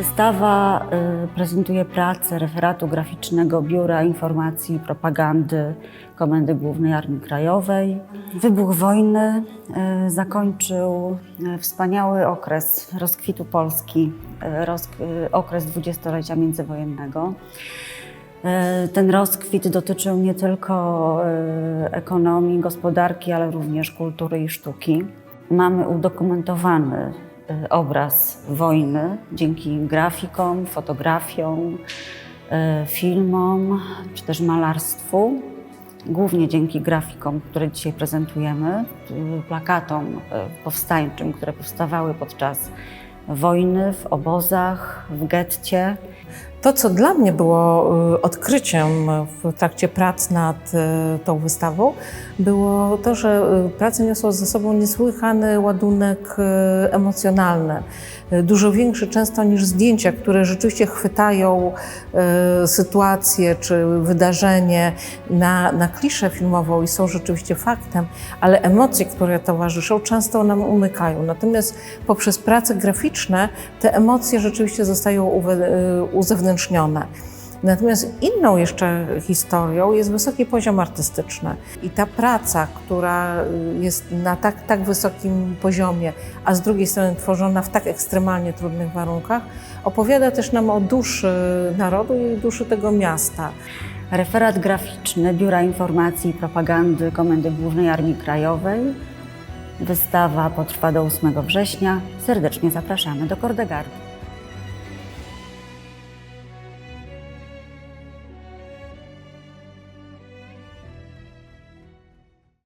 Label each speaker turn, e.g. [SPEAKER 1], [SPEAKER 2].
[SPEAKER 1] Wystawa y, prezentuje pracę referatu graficznego Biura Informacji i Propagandy Komendy Głównej Armii Krajowej. Wybuch wojny y, zakończył y, wspaniały okres rozkwitu Polski, okres dwudziestolecia międzywojennego. Ten rozkwit dotyczył nie tylko ekonomii, gospodarki, ale również kultury i sztuki. Mamy udokumentowany obraz wojny dzięki grafikom, fotografiom, e, filmom czy też malarstwu. Głównie dzięki grafikom, które dzisiaj prezentujemy, e, plakatom powstańczym, które powstawały podczas wojny w obozach, w getcie.
[SPEAKER 2] To, co dla mnie było y, odkryciem w trakcie prac nad y, tą wystawą, było to, że y, prace niosą ze sobą niesłychany ładunek emocjonalny. Dużo większy często niż zdjęcia, które rzeczywiście chwytają sytuację czy wydarzenie na, na kliszę filmową i są rzeczywiście faktem, ale emocje, które towarzyszą, często nam umykają. Natomiast poprzez prace graficzne te emocje rzeczywiście zostają uwe- Natomiast inną jeszcze historią jest wysoki poziom artystyczny. I ta praca, która jest na tak, tak wysokim poziomie, a z drugiej strony tworzona w tak ekstremalnie trudnych warunkach, opowiada też nam o duszy narodu i duszy tego miasta.
[SPEAKER 1] Referat graficzny Biura Informacji i Propagandy Komendy Głównej Armii Krajowej. Wystawa potrwa do 8 września. Serdecznie zapraszamy do Kordegardu.